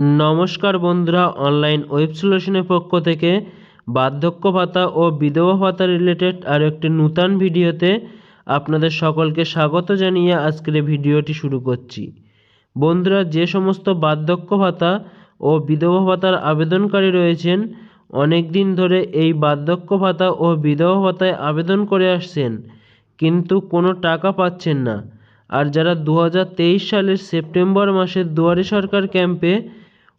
নমস্কার বন্ধুরা online web সলিউশনের পক্ষ থেকে বার্ধক্য ভাতা ও বিধবা ভাতা রিলেটেড আরও একটি নূতন ভিডিওতে আপনাদের সকলকে স্বাগত জানিয়ে আজকের ভিডিওটি শুরু করছি। বন্ধুরা, যে সমস্ত বার্ধক্য ভাতা ও বিধবা ভাতার আবেদনকারী রয়েছেন অনেক দিন ধরে এই বার্ধক্য ভাতা ও বিধবা ভাতায় আবেদন করে আসছেন, কিন্তু কোনো টাকা পাচ্ছেন না। আর যারা দু হাজার তেইশ সালের সেপ্টেম্বর মাসের দুয়ারে সরকার ক্যাম্পে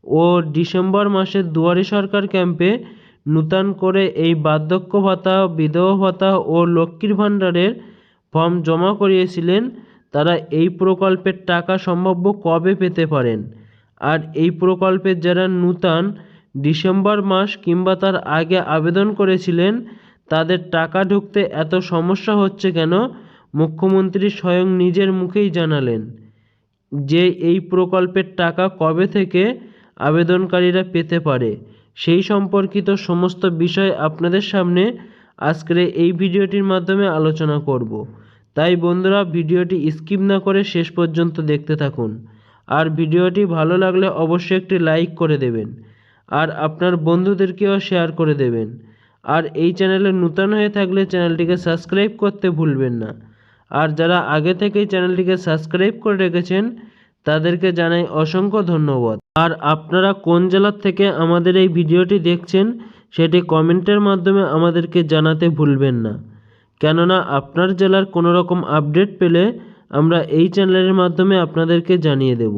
ও ডিসেম্বর মাসের দুয়ারে সরকার ক্যাম্পে নূতন করে এই বার্ধক্য ভাতা, বিধবা ভাতা ও লক্ষ্মীর ভাণ্ডারের ফর্ম জমা করিয়েছিলেন। তারা এই প্রকল্পের টাকা সম্ভাব্য কবে পেতে পারেন? আর এই প্রকল্পের যারা নূতন ডিসেম্বর মাস কিংবা তার আগে আবেদন করেছিলেন, তাদের টাকা ঢুকতে এত সমস্যা হচ্ছে কেন? মুখ্যমন্ত্রী স্বয়ং নিজের মুখেই জানালেন যে এই প্রকল্পের টাকা কবে থেকে আবেদনকারীরা পেতে পারে। সেই সম্পর্কিত সমস্ত বিষয় আপনাদের সামনে আজকের এই ভিডিওটির মাধ্যমে আলোচনা করব। তাই বন্ধুরা, ভিডিওটি স্কিপ না করে শেষ পর্যন্ত দেখতে থাকুন। আর ভিডিওটি ভালো লাগলে অবশ্যই একটি লাইক করে দেবেন। আর আপনার বন্ধুদেরকেও শেয়ার করে দেবেন। আর এই চ্যানেলে নূতন হয়ে থাকলে চ্যানেলটিকে সাবস্ক্রাইব করতে ভুলবেন না। আর যারা আগে থেকেই চ্যানেলটিকে সাবস্ক্রাইব করে রেখেছেন, তাদেরকে জানাই অসংখ্য ধন্যবাদ। আর আপনারা কোন জেলার থেকে আমাদের এই ভিডিওটি দেখছেন, সেটি কমেন্টের মাধ্যমে আমাদেরকে জানাতে ভুলবেন না। কেননা আপনার জেলার কোনো রকম আপডেট পেলে আমরা এই চ্যানেলের মাধ্যমে আপনাদেরকে জানিয়ে দেব।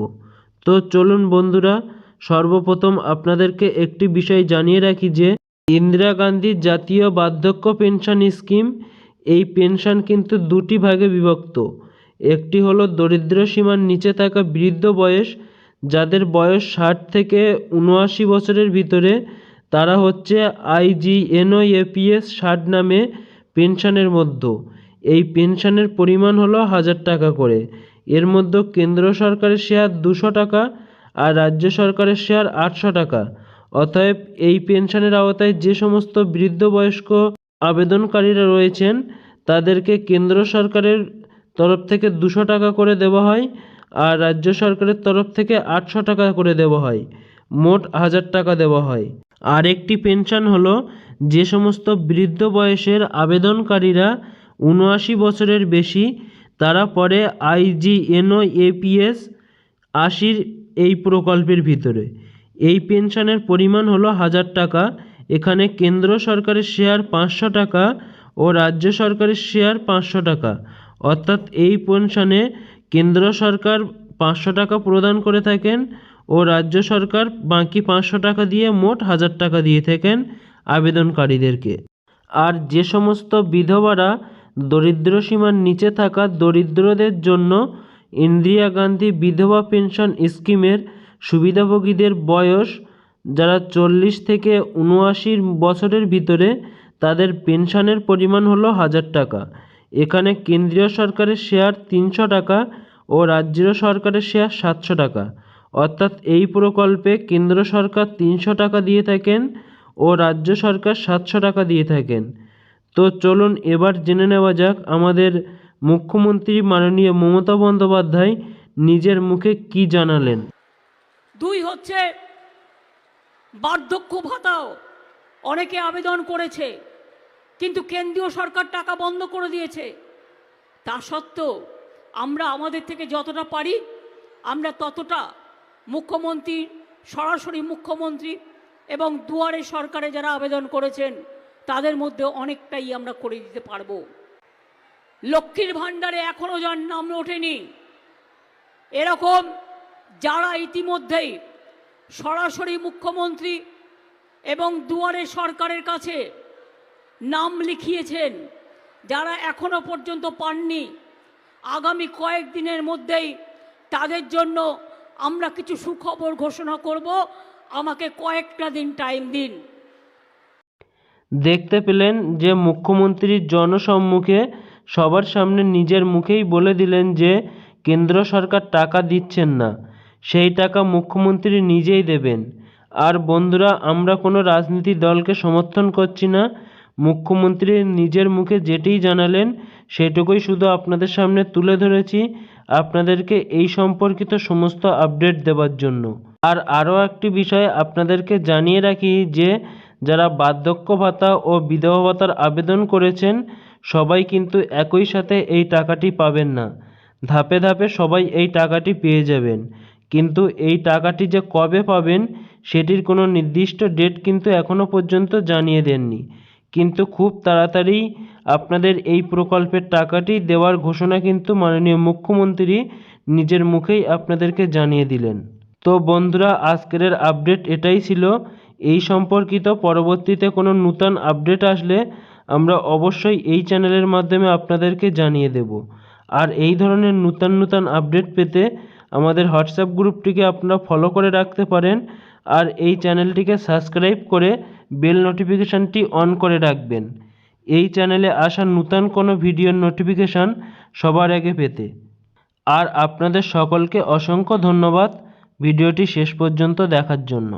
তো চলুন বন্ধুরা, সর্বপ্রথম আপনাদেরকে একটি বিষয় জানিয়ে রাখি যে, ইন্দিরা গান্ধী জাতীয় বার্ধক্য পেনশন স্কিম, এই পেনশন কিন্তু দুটি ভাগে বিভক্ত। একটি হলো দরিদ্র সীমার নিচে থাকা বৃদ্ধ বয়স যাদের বয়স ষাট থেকে উনআশি বছরের ভিতরে, তারা হচ্ছে আইজিএনও এপিএস ষাট নামে পেনশনের মধ্যে। এই পেনশনের পরিমাণ হলো হাজার টাকা করে। এর মধ্যে কেন্দ্র সরকারের শেয়ার দুশো টাকা আর রাজ্য সরকারের শেয়ার আটশো টাকা। অতএব এই পেনশনের আওতায় যে সমস্ত বৃদ্ধ বয়স্ক আবেদনকারীরা রয়েছেন, তাদেরকে কেন্দ্র সরকারের তরফ থেকে দুশো টাকা করে দেওয়া হয়। আর রাজ্য সরকারের তরফ থেকে আটশো টাকা করে দেওয়া হয়। মোট হাজার টাকা দেওয়া হয়। আর একটি পেনশন হলো যে সমস্ত বৃদ্ধ বয়সের আবেদনকারীরা উনআশি বছরের বেশি, তারা পরে আইজিএনও এপিএস আশির এই প্রকল্পের ভিতরে। এই পেনশনের পরিমাণ হলো হাজার টাকা। এখানে কেন্দ্র সরকারের শেয়ার পাঁচশো টাকা ও রাজ্য সরকারের শেয়ার পাঁচশো টাকা। অর্থাৎ এই পেনশনে কেন্দ্র সরকার পাঁচশো টাকা প্রদান করে থাকেন ও রাজ্য সরকার বাকি পাঁচশো টাকা দিয়ে মোট হাজার টাকা দিয়ে থাকেন আবেদনকারীদেরকে। আর যে সমস্ত বিধবারা দরিদ্র সীমার নিচে থাকা দরিদ্রদের জন্য ইন্দিরা গান্ধী বিধবা পেনশন স্কিমের সুবিধাভোগীদের বয়স যারা চল্লিশ থেকে উনআশি বছরের ভিতরে তাদের পেনশনের পরিমাণ হলো হাজার টাকা। এখানে কেন্দ্রীয় সরকারের শেয়ার তিনশো টাকা ও রাজ্য সরকারের শেয়ার সাতশো টাকা। অর্থাৎ এই প্রকল্পে কেন্দ্র সরকার তিনশো টাকা দিয়ে থাকেন ও রাজ্য সরকার সাতশো টাকা দিয়ে থাকেন। তো চলুন এবার জেনে নেওয়া যাক আমাদের মুখ্যমন্ত্রী মাননীয় মমতা বন্দ্যোপাধ্যায় নিজের মুখে কি জানালেন। দুই হচ্ছে, বার্ধক্য ভাতাও অনেকে আবেদন করেছে, কিন্তু কেন্দ্রীয় সরকার টাকা বন্ধ করে দিয়েছে। তা সত্ত্বেও আমরা আমাদের থেকে যতটা পারি, আমরা ততটা মুখ্যমন্ত্রী, সরাসরি মুখ্যমন্ত্রী এবং দুয়ারে সরকারে যারা আবেদন করেছেন, তাদের মধ্যে অনেকটাই আমরা করে দিতে পারব। লক্ষ্মীর ভাণ্ডারে এখনও যার নাম ওঠেনি। এরকম যারা ইতিমধ্যেই সরাসরি মুখ্যমন্ত্রী এবং দুয়ারে সরকারের কাছে নাম লিখিয়েছেন, যারা এখনও পর্যন্ত পাননি আগামী কয়েকদিনের মধ্যেই তাদের জন্য আমরা কিছু সুখবর ঘোষণা করব। আমাকে কয়েকটা দিন টাইম দিন। দেখতে পেলেন যে মুখ্যমন্ত্রী জনসম্মুখে সবার সামনে নিজের মুখেই বলে দিলেন যে কেন্দ্র সরকার টাকা দিচ্ছেন না, সেই টাকা মুখ্যমন্ত্রী নিজেই দেবেন। আর বন্ধুরা, আমরা কোনো রাজনীতি দলকে সমর্থন করছি না। মুখ্যমন্ত্রী নিজের মুখে যেটিই জানালেন সেটুকুই শুধু আপনাদের সামনে তুলে ধরেছি আপনাদেরকে এই সম্পর্কিত সমস্ত আপডেট দেওয়ার জন্য। আর আরও একটি বিষয় আপনাদেরকে জানিয়ে রাখি যে, যারা বার্ধক্য ভাতা ও বিধবা ভাতার আবেদন করেছেন, সবাই কিন্তু একই সাথে এই টাকাটি পাবেন না। ধাপে ধাপে সবাই এই টাকাটি পেয়ে যাবেন। কিন্তু এই টাকাটি যে কবে পাবেন, সেটির কোনো নির্দিষ্ট ডেট কিন্তু এখনও পর্যন্ত জানিয়ে দেননি। কিন্তু খুব তাড়াতাড়ি আপনাদের এই প্রকল্পের টাকাটি দেওয়ার ঘোষণা কিন্তু মাননীয় মুখ্যমন্ত্রী নিজের মুখেই আপনাদেরকে জানিয়ে দিলেন। তো বন্ধুরা, আজকের আপডেট এটাই ছিল। এই সম্পর্কিত পরবর্তীতে কোনো নূতন আপডেট আসলে আমরা অবশ্যই এই চ্যানেলের মাধ্যমে আপনাদেরকে জানিয়ে দেব। আর এই ধরনের নূতন নূতন আপডেট পেতে আমাদের হোয়াটসঅ্যাপ গ্রুপটিকে আপনারা ফলো করে রাখতে পারেন। আর এই চ্যানেলটিকে সাবস্ক্রাইব করে বেল নোটিফিকেশানটি অন করে রাখবেন। এই চ্যানেলে আসা নূতন কোনো ভিডিওর নোটিফিকেশান সবার আগে পেতে। আর আপনাদের সকলকে অসংখ্য ধন্যবাদ ভিডিওটি শেষ পর্যন্ত দেখার জন্য।